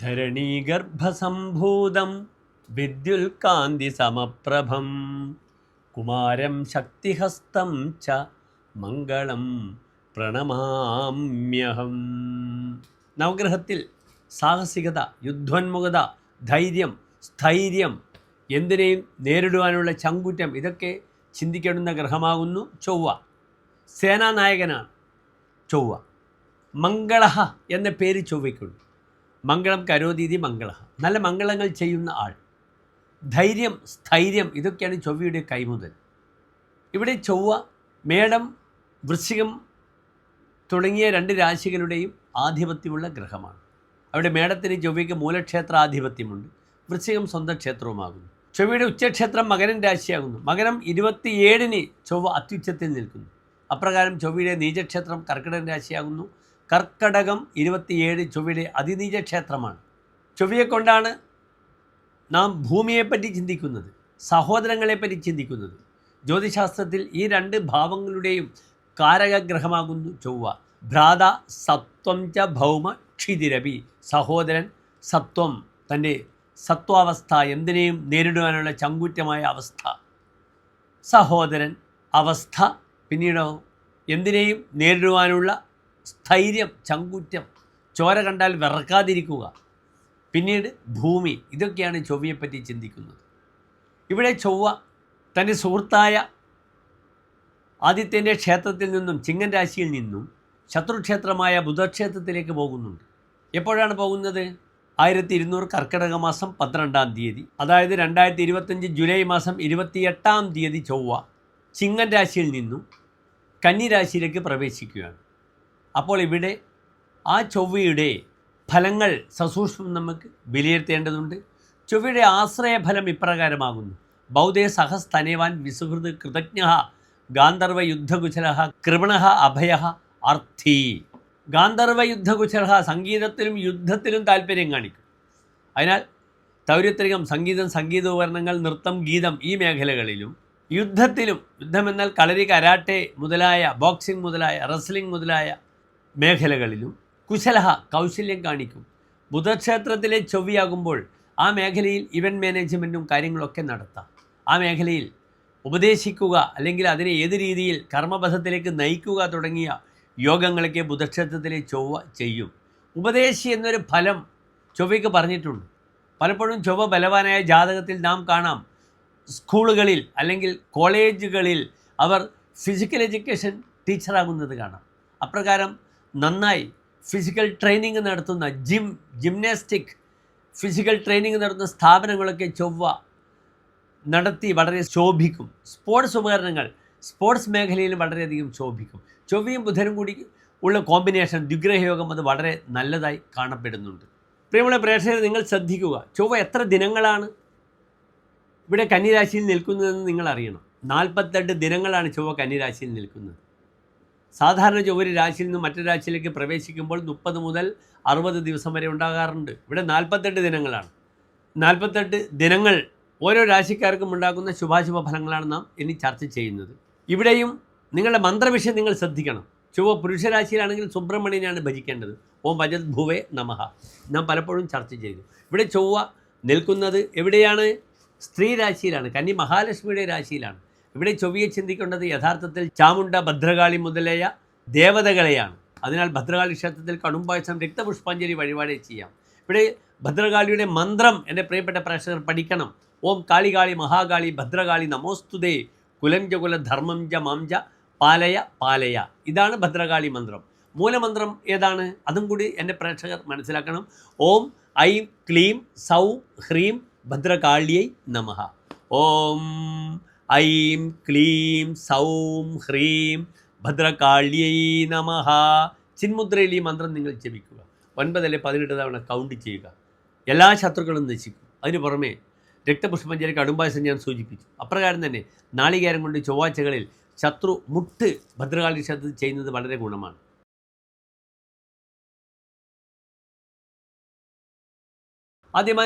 ധരണീഗർഭസംഭൂതം വിദ്യുൽകാന്തി സമപ്രഭം കുമാരം ശക്തിഹസ്തം ച മംഗളം പ്രണമാമ്യഹം. നവഗ്രഹത്തിൽ സാഹസികത യുദ്ധോന്മുഖത ധൈര്യം സ്ഥൈര്യം എന്തിനേയും നേരിടുവാനുള്ള ചങ്കുറ്റം ഇതൊക്കെ ചിന്തിക്കേണ്ടുന്ന ഗ്രഹമാകുന്നു ചൊവ്വ. സേനാനായകനാണ് ചൊവ്വ. മംഗള എന്ന പേര് ചൊവ്വയ്ക്കുണ്ട്. മംഗളം കരോതീതി മംഗള. നല്ല മംഗളങ്ങൾ ചെയ്യുന്ന ആൾ. ധൈര്യം സ്ഥൈര്യം ഇതൊക്കെയാണ് ചൊവ്വയുടെ കൈമുതൽ ഇവിടെ ചൊവ്വ മേടം വൃശ്ചികം തുടങ്ങിയ രണ്ട് രാശികളുടെയും ആധിപത്യമുള്ള ഗ്രഹമാണ്. അവിടെ മേടത്തിന് ചൊവ്വയ്ക്ക് മൂലക്ഷേത്ര ആധിപത്യമുണ്ട്. വൃശ്ചികം സ്വന്തം ക്ഷേത്രവുമാകുന്നു. ചൊവ്വയുടെ ഉച്ചക്ഷേത്രം മകരൻ രാശിയാകുന്നു. മകരം ഇരുപത്തിയേഴിന് ചൊവ്വ അത്യുച്ചത്തിൽ നിൽക്കുന്നു. അപ്രകാരം ചൊവ്വയുടെ നീചക്ഷേത്രം കർക്കിടകൻ രാശിയാകുന്നു. കർക്കടകം ഇരുപത്തിയേഴ് ചൊവ്വയുടെ അതിനീജ ക്ഷേത്രമാണ്. ചൊവ്വയെ കൊണ്ടാണ് നാം ഭൂമിയെപ്പറ്റി ചിന്തിക്കുന്നത് സഹോദരങ്ങളെപ്പറ്റി ചിന്തിക്കുന്നത്. ജ്യോതിശാസ്ത്രത്തിൽ ഈ രണ്ട് ഭാവങ്ങളുടെയും കാരകഗ്രഹമാകുന്നു ചൊവ്വ. ഭ്രാത സത്വം ച ഭൗമ ക്ഷിതിരവി സഹോദരൻ സത്വം തന്റെ സത്വാവസ്ഥ എന്തിനേയും നേരിടുവാനുള്ള ചങ്കൂറ്റമായ അവസ്ഥ. സഹോദരൻ അവസ്ഥ പിന്നീടോ എന്തിനേയും നേരിടുവാനുള്ള സ്ഥൈര്യം ചങ്കുറ്റം ചോര കണ്ടാൽ വിറക്കാതിരിക്കുക. പിന്നീട് ഭൂമി ഇതൊക്കെയാണ് ചൊവ്വയെപ്പറ്റി ചിന്തിക്കുന്നത്. ഇവിടെ ചൊവ്വ തന്റെ സുഹൃത്തായ ആദിത്യന്റെ ക്ഷേത്രത്തിൽ നിന്നും ചിങ്ങൻ രാശിയിൽ നിന്നും ശത്രുക്ഷേത്രമായ ബുധക്ഷേത്രത്തിലേക്ക് പോകുന്നുണ്ട്. എപ്പോഴാണ് പോകുന്നത്? ആയിരത്തി ഇരുന്നൂറ് കർക്കിടക മാസം പന്ത്രണ്ടാം തീയതി. അതായത് രണ്ടായിരത്തി ഇരുപത്തഞ്ച് ജൂലൈ മാസം ഇരുപത്തിയെട്ടാം തീയതി ചൊവ്വ ചിങ്ങൻ രാശിയിൽ നിന്നും കന്നിരാശിയിലേക്ക് പ്രവേശിക്കുകയാണ്. അപ്പോൾ ഇവിടെ ആ ചൊവ്വയുടെ ഫലങ്ങൾ സസൂക്ഷ്മം നമുക്ക് വിലയിരുത്തേണ്ടതുണ്ട്. ചൊവ്വയുടെ ആശ്രയഫലം ഇപ്രകാരമാകുന്നു. ബൗദ്ധേ സഹസ്തനേവാൻ വിസുഹൃത് കൃതജ്ഞ ഗാന്ധർവ യുദ്ധകുശല കൃപണ അഭയ അർത്ഥി. ഗാന്ധർവ യുദ്ധകുശല സംഗീതത്തിലും യുദ്ധത്തിലും താല്പര്യം കാണിക്കും. അതിനാൽ തൗര്യത്രികം സംഗീതം സംഗീതോപകരണങ്ങൾ നൃത്തം ഗീതം ഈ മേഖലകളിലും യുദ്ധത്തിലും യുദ്ധമെന്നാൽ കളരി കരാട്ടെ മുതലായ ബോക്സിംഗ് മുതലായ റെസ്ലിംഗ് മുതലായ മേഖലകളിലും കുശലഹ കൗശല്യം കാണിക്കും. ബുധക്ഷേത്രത്തിലെ ചൊവ്വയാകുമ്പോൾ ആ മേഖലയിൽ ഇവന്റ് മാനേജ്മെന്റും കാര്യങ്ങളൊക്കെ നടത്താം. ആ മേഖലയിൽ ഉപദേശിക്കുക അല്ലെങ്കിൽ അതിനെ ഏത് രീതിയിൽ കർമ്മപഥത്തിലേക്ക് നയിക്കുക തുടങ്ങിയ യോഗങ്ങളൊക്കെ ബുധക്ഷേത്രത്തിലെ ചൊവ്വ ചെയ്യും. ഉപദേശി എന്നൊരു ഫലം ചൊവ്വയ്ക്ക് പറഞ്ഞിട്ടുണ്ട്. പലപ്പോഴും ചൊവ്വ ബലവാനായ ജാതകത്തിൽ നാം കാണാം. സ്കൂളുകളിൽ അല്ലെങ്കിൽ കോളേജുകളിൽ അവർ ഫിസിക്കൽ എഡ്യൂക്കേഷൻ ടീച്ചറാകുന്നത് കാണാം. അപ്രകാരം നന്നായി. ഫിസിക്കൽ ട്രെയിനിങ് നടത്തുന്ന ജിം ജിംനാസ്റ്റിക് ഫിസിക്കൽ ട്രെയിനിങ് നടത്തുന്ന സ്ഥാപനങ്ങളൊക്കെ ചൊവ്വ നടത്തി വളരെ ശോഭിക്കും. സ്പോർട്സ് ഉപകരണങ്ങൾ സ്പോർട്സ് മേഖലയിൽ വളരെയധികം ശോഭിക്കും. ചൊവ്വയും ബുധനും കൂടി ഉള്ള കോമ്പിനേഷൻ ദുഗ്രഹയോഗം അത് വളരെ നല്ലതായി കാണപ്പെടുന്നുണ്ട്. പ്രിയമുള്ള പ്രേക്ഷകരെ നിങ്ങൾ ശ്രദ്ധിക്കുക. ചൊവ്വ എത്ര ദിനങ്ങളാണ് ഇവിടെ കന്നിരാശിയിൽ നിൽക്കുന്നതെന്ന് നിങ്ങൾ അറിയണം നാൽപ്പത്തെട്ട് ദിനങ്ങളാണ് ചൊവ്വ കന്നിരാശിയിൽ നിൽക്കുന്നത്. സാധാരണ ഒരു രാശിയിൽ നിന്ന് മറ്റൊരു രാശിയിലേക്ക് പ്രവേശിക്കുമ്പോൾ മുപ്പത് മുതൽ അറുപത് ദിവസം വരെ ഉണ്ടാകാറുണ്ട്. ഇവിടെ നാൽപ്പത്തെട്ട് ദിനങ്ങളാണ്. നാൽപ്പത്തെട്ട് ദിനങ്ങൾ ഓരോ രാശിക്കാർക്കും ഉണ്ടാക്കുന്ന ശുഭാശുഭ ഫലങ്ങളാണ് നാം ഇനി ചർച്ച ചെയ്യുന്നത്. ഇവിടെയും നിങ്ങളുടെ മന്ത്രവിഷയം നിങ്ങൾ ശ്രദ്ധിക്കണം. ചൊവ്വ പുരുഷരാശിയിലാണെങ്കിൽ സുബ്രഹ്മണ്യനാണ് ഭജിക്കേണ്ടത്. ഓം ഭജത് ഭുവേ നമഹ നാം പലപ്പോഴും ചർച്ച ചെയ്തു. ഇവിടെ ചൊവ്വ നിൽക്കുന്നത് എവിടെയാണ്? സ്ത്രീ രാശിയിലാണ്. കന്നി മഹാലക്ഷ്മിയുടെ രാശിയിലാണ്. ഇവിടെ ചൊവ്വയെ ചിന്തിക്കേണ്ടത് യഥാർത്ഥത്തിൽ ചാമുണ്ട ഭദ്രകാളി മുതലായ ദേവതകളെയാണ്. അതിനാൽ ഭദ്രകാളി ക്ഷേത്രത്തിൽ കടുംപായസം രക്തപുഷ്പാഞ്ജലി വഴിപാട് ചെയ്യാം. ഇവിടെ ഭദ്രകാളിയുടെ മന്ത്രം എന്റെ പ്രിയപ്പെട്ട പ്രേക്ഷകർ പഠിക്കണം. ഓം കാളികാളി മഹാകാളി ഭദ്രകാളി നമോസ്തുതേ. കുലം ജ കുല ധർമ്മം ജ മാം ജ പാലയ പാലയ. ഇതാണ് ഭദ്രകാളി മന്ത്രം. മൂലമന്ത്രം ഏതാണ്? അതും കൂടി എന്റെ പ്രേക്ഷകർ മനസ്സിലാക്കണം. ഓം ഐ ക്ലീം സൗ ഹ്രീം ഭദ്രകാളിയൈ നമഃ ഓം ഐം ക്ലീം സൗം ഹ്രീം ഭദ്രകാള്യൈ നമ. ചിന്മുദ്രയിൽ ഈ മന്ത്രം നിങ്ങൾ ജപിക്കുക. ഒൻപതല്ലേ പതിനെട്ട് തവണ കൗണ്ട് ചെയ്യുക. എല്ലാ ശത്രുക്കളും നശിക്കും. അതിന് പുറമേ രക്തപുഷ്പഞ്ചരി അടുമ്പായസം ഞാൻ സൂചിപ്പിച്ചു. അപ്രകാരം തന്നെ നാളികേരം കൊണ്ട് ചൊവ്വാഴ്ചകളിൽ ശത്രു മുട്ട് ഭദ്രകാളി ക്ഷേത്രത്തിൽ ചെയ്യുന്നത് വളരെ ഗുണമാണ്.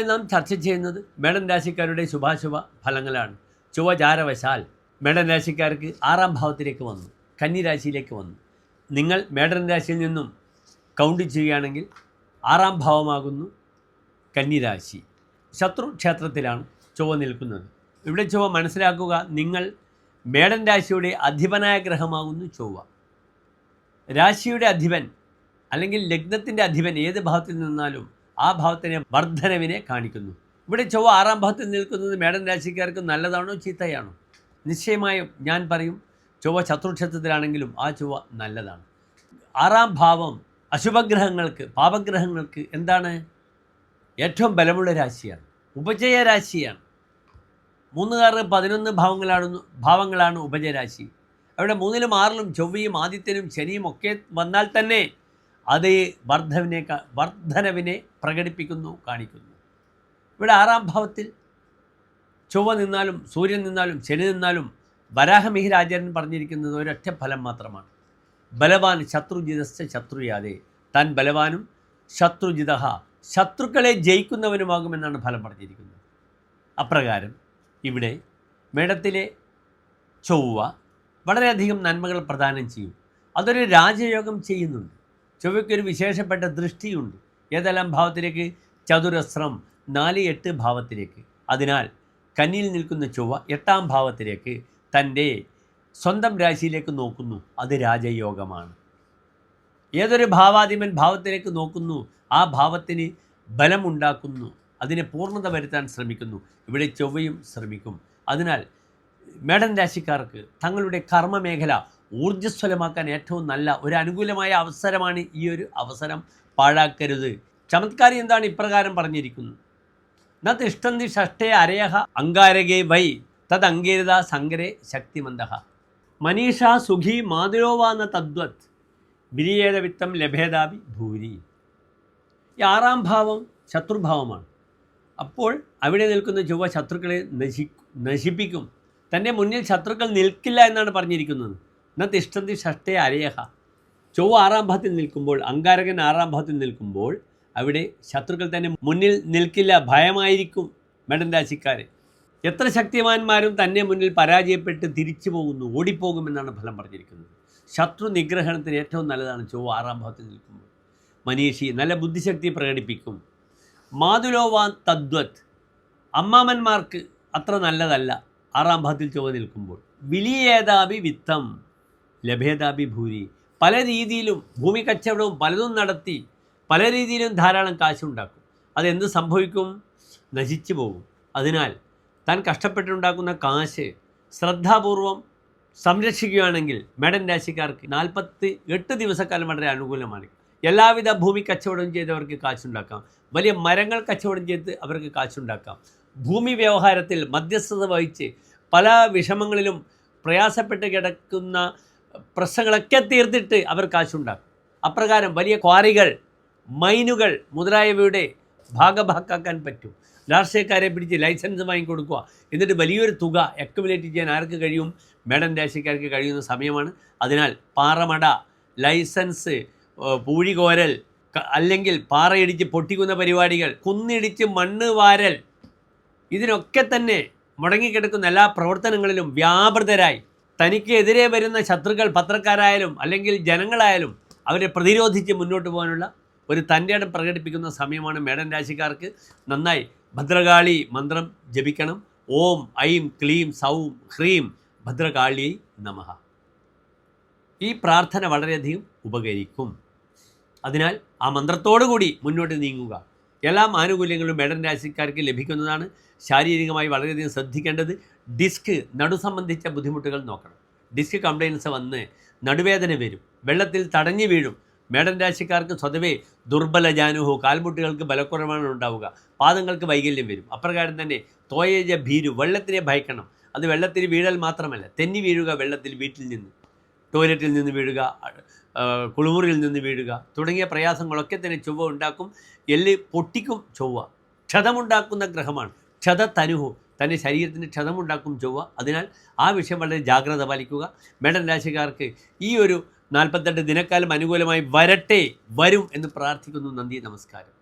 നാം ചർച്ച ചെയ്യുന്നത് രാശിക്കാരുടെ ശുഭാശുഭ ഫലങ്ങളാണ്. ചുവചാരവശാൽ മേടനരാശിക്കാർക്ക് ആറാം ഭാവത്തിലേക്ക് വന്നു കന്നിരാശിയിലേക്ക് വന്നു. നിങ്ങൾ മേടൻ രാശിയിൽ നിന്നും കൗണ്ട് ചെയ്യുകയാണെങ്കിൽ ആറാം ഭാവമാകുന്നു കന്നിരാശി. ശത്രു ക്ഷേത്രത്തിലാണ് ചൊവ്വ നിൽക്കുന്നത്. ഇവിടെ ചൊവ്വ മനസ്സിലാക്കുക നിങ്ങൾ മേടൻ രാശിയുടെ അധിപനായ ഗ്രഹമാകുന്നു ചൊവ്വ. രാശിയുടെ അധിപൻ അല്ലെങ്കിൽ ലഗ്നത്തിന്റെ അധിപൻ ഏത് ഭാവത്തിൽ നിന്നാലും ആ ഭാവത്തിനെ വർദ്ധനവിനെ കാണിക്കുന്നു. ഇവിടെ ചൊവ്വ ആറാം ഭാവത്തിൽ നിൽക്കുന്നത് മേടൻ രാശിക്കാർക്ക് നല്ലതാണോ ചീത്തയാണോ? നിശ്ചയമായും ഞാൻ പറയും ചൊവ്വ ശത്രുക്ഷേത്രത്തിലാണെങ്കിലും ആ ചൊവ്വ നല്ലതാണ്. ആറാം ഭാവം അശുഭഗ്രഹങ്ങൾക്ക് പാപഗ്രഹങ്ങൾക്ക് എന്താണ്? ഏറ്റവും ബലമുള്ള രാശിയാണ് ഉപജയ രാശിയാണ്. മൂന്നുകാറ് പതിനൊന്ന് ഭാവങ്ങളാണ് ഭാവങ്ങളാണ് ഉപജയരാശി അവിടെ മൂന്നിലും ആറിലും ചൊവ്വയും ആദിത്യനും ശനിയും ഒക്കെ വന്നാൽ തന്നെ അത് വർദ്ധവിനെ വർദ്ധനവിനെ പ്രകടിപ്പിക്കുന്നു കാണിക്കുന്നു. ഇവിടെ ആറാം ഭാവത്തിൽ ചൊവ്വ നിന്നാലും സൂര്യൻ നിന്നാലും ശനി നിന്നാലും വരാഹമിഹിരാചാര്യൻ പറഞ്ഞിരിക്കുന്നത് ഒരൊറ്റ ഫലം മാത്രമാണ്. ബലവാൻ ശത്രുജിതസ്ഥ ശത്രുയാതെ. താൻ ബലവാനും ശത്രുജിത ശത്രുക്കളെ ജയിക്കുന്നവനുമാകുമെന്നാണ് ഫലം പറഞ്ഞിരിക്കുന്നത്. അപ്രകാരം ഇവിടെ മേടത്തിലെ ചൊവ്വ വളരെയധികം നന്മകൾ പ്രദാനം ചെയ്യും. അതൊരു രാജയോഗം ചെയ്യുന്നുണ്ട്. ചൊവ്വയ്ക്കൊരു വിശേഷപ്പെട്ട ദൃഷ്ടിയുണ്ട്. ഏതെല്ലാം ഭാവത്തിലേക്ക് ചതുരസ്രം നാല് എട്ട് ഭാവത്തിലേക്ക്. അതിനാൽ കന്നിയിൽ നിൽക്കുന്ന ചൊവ്വ എട്ടാം ഭാവത്തിലേക്ക് തന്റെ സ്വന്തം രാശിയിലേക്ക് നോക്കുന്നു. അത് രാജയോഗമാണ്. ഏതൊരു ഭാവാധിപൻ ഭാവത്തിലേക്ക് നോക്കുന്നു ആ ഭാവത്തിന് ബലമുണ്ടാക്കുന്നു. അതിനെ പൂർണത വരുത്താൻ ശ്രമിക്കുന്നു. ഇവിടെ ചൊവ്വയും ശ്രമിക്കും. അതിനാൽ മേടൻ രാശിക്കാർക്ക് തങ്ങളുടെ കർമ്മമേഖല ഊർജസ്വലമാക്കാൻ ഏറ്റവും നല്ല ഒരു അനുകൂലമായ അവസരമാണ് ഈ ഒരു അവസരം പാഴാക്കരുത്. ചമത്കാരി എന്താണ് ഇപ്രകാരം പറഞ്ഞിരിക്കുന്നത് ന ഷഷ്ടേ അരയഹ അങ്കാരകേ വൈ തദ് അങ്കേരിത സങ്കരെ ശക്തിമന്ദ മനീഷ സുഖി മാതുരോവാന്ന തദ്വത് വിരിയേത വിത്തം ലഭേദാവി ഭൂരി. ഈ ആറാം ഭാവം ശത്രുഭാവമാണ്. അപ്പോൾ അവിടെ നിൽക്കുന്ന ചൊവ്വ ശത്രുക്കളെ നശി നശിപ്പിക്കും. തന്റെ മുന്നിൽ ശത്രുക്കൾ നിൽക്കില്ല എന്നാണ് പറഞ്ഞിരിക്കുന്നത്. ന തിഷ്ടന്തി ഷഷ്ടേ അരയഹ. ചൊവ്വ ആറാം ഭാവത്തിൽ നിൽക്കുമ്പോൾ അങ്കാരകൻ ആറാം ഭാവത്തിൽ നിൽക്കുമ്പോൾ അവിടെ ശത്രുക്കൾ തന്നെ മുന്നിൽ നിൽക്കില്ല ഭയമായിരിക്കും മേടൻ രാശിക്കാരെ. എത്ര ശക്തിമാന്മാരും തന്നെ മുന്നിൽ പരാജയപ്പെട്ട് തിരിച്ചു പോകുന്നു ഓടിപ്പോകുമെന്നാണ് ഫലം പറഞ്ഞിരിക്കുന്നത്. ശത്രു നിഗ്രഹണത്തിന് ഏറ്റവും നല്ലതാണ് ചൊവ്വ ആറാം ഭാവത്തിൽ നിൽക്കുമ്പോൾ. മനീഷി നല്ല ബുദ്ധിശക്തി പ്രകടിപ്പിക്കും. മാതുലോവാൻ തദ്വത്. അമ്മാമന്മാർക്ക് അത്ര നല്ലതല്ല ആറാം ഭാവത്തിൽ ചൊവ്വ നിൽക്കുമ്പോൾ. വിലിയേതാപി വിത്തം ലഭേതാപി ഭൂരി. പല രീതിയിലും ഭൂമി കച്ചവടവും പലതും നടത്തി പല രീതിയിലും ധാരാളം കാശുണ്ടാക്കും. അതെന്ത് സംഭവിക്കും? നശിച്ചു പോകും. അതിനാൽ താൻ കഷ്ടപ്പെട്ടുണ്ടാക്കുന്ന കാശ് ശ്രദ്ധാപൂർവം സംരക്ഷിക്കുകയാണെങ്കിൽ മേടൻ രാശിക്കാർക്ക് നാൽപ്പത്തി എട്ട് ദിവസക്കാലം വളരെ അനുകൂലമാണ്. എല്ലാവിധ ഭൂമി കച്ചവടം ചെയ്തവർക്ക് കാശുണ്ടാക്കാം. വലിയ മരങ്ങൾ കച്ചവടം ചെയ്ത് അവർക്ക് കാശുണ്ടാക്കാം. ഭൂമി വ്യവഹാരത്തിൽ മധ്യസ്ഥത വഹിച്ച് പല വിഷമങ്ങളിലും പ്രയാസപ്പെട്ട് കിടക്കുന്ന പ്രശ്നങ്ങളൊക്കെ തീർത്തിട്ട് അവർ കാശുണ്ടാക്കും. അപ്രകാരം വലിയ ക്വാറികൾ മൈനുകൾ മുതലായവയുടെ ഭാഗഭാക്കാക്കാൻ പറ്റും. രാഷ്ട്രീയക്കാരെ പിടിച്ച് ലൈസൻസ് വാങ്ങിക്കൊടുക്കുക. എന്നിട്ട് വലിയൊരു തുക അക്യുമുലേറ്റ് ചെയ്യാൻ ആർക്ക് കഴിയും? മേഡം രാശിക്കാർക്ക് കഴിയുന്ന സമയമാണ്. അതിനാൽ പാറമട ലൈസൻസ് പൂഴികോരൽ അല്ലെങ്കിൽ പാറയിടിച്ച് പൊട്ടിക്കുന്ന പരിപാടികൾ കുന്നിടിച്ച് മണ്ണ് വാരൽ ഇതിനൊക്കെ തന്നെ മുടങ്ങിക്കിടക്കുന്ന എല്ലാ പ്രവർത്തനങ്ങളിലും വ്യാപൃതരായി. തനിക്കെതിരെ വരുന്ന ശത്രുക്കൾ പത്രക്കാരായാലും അല്ലെങ്കിൽ ജനങ്ങളായാലും അവരെ പ്രതിരോധിച്ച് മുന്നോട്ട് പോകാനുള്ള ഒരു തന്റെ ഇടം പ്രകടിപ്പിക്കുന്ന സമയമാണ് മേടൻ രാശിക്കാർക്ക്. നന്നായി. ഭദ്രകാളി മന്ത്രം ജപിക്കണം. ഓം ഐം ക്ലീം സൗം ഹ്രീം ഭദ്രകാളി നമഃ. ഈ പ്രാർത്ഥന വളരെയധികം ഉപകരിക്കും. അതിനാൽ ആ മന്ത്രത്തോടുകൂടി മുന്നോട്ട് നീങ്ങുക. എല്ലാ ആനുകൂല്യങ്ങളും മേടൻ രാശിക്കാർക്ക് ലഭിക്കുന്നതാണ്. ശാരീരികമായി വളരെയധികം ശ്രദ്ധിക്കേണ്ടത് ഡിസ്ക് നടു സംബന്ധിച്ച ബുദ്ധിമുട്ടുകൾ നോക്കണം. ഡിസ്ക് കംപ്ലയിൻസ് വന്ന് നടുവേദന വരും. വെള്ളത്തിൽ തടഞ്ഞു വീഴും. മേടൻ രാശിക്കാർക്ക് സ്വതവേ ദുർബല ജാനുഹോ കാൽമുട്ടുകൾക്ക് ബലക്കുറവാണ് ഉണ്ടാവുക. പാദങ്ങൾക്ക് വൈകല്യം വരും. അപ്രകാരം തന്നെ തോയജ ഭീരു വെള്ളത്തിനെ ഭയക്കണം. അത് വെള്ളത്തിൽ വീഴൽ മാത്രമല്ല തെന്നി വീഴുക വെള്ളത്തിൽ വീട്ടിൽ നിന്ന് ടോയ്ലറ്റിൽ നിന്ന് വീഴുക കുളിമുറിയിൽ നിന്ന് വീഴുക തുടങ്ങിയ പ്രയാസങ്ങളൊക്കെ തന്നെ ചൊവ്വ ഉണ്ടാക്കും. എല്ല് പൊട്ടിക്കും ചൊവ്വ. ക്ഷതമുണ്ടാക്കുന്ന ഗ്രഹമാണ്. ക്ഷത തനുഹു തന്റെ ശരീരത്തിന് ക്ഷതമുണ്ടാക്കും ചൊവ്വ. അതിനാൽ ആ വിഷയം വളരെ ജാഗ്രത പാലിക്കുക. മേടൻ രാശിക്കാർക്ക് ഈ ഒരു നാൽപ്പത്തെട്ട് ദിനക്കാലം അനുകൂലമായി വരട്ടെ വരും എന്ന് പ്രാർത്ഥിക്കുന്നു. നന്ദി നമസ്കാരം.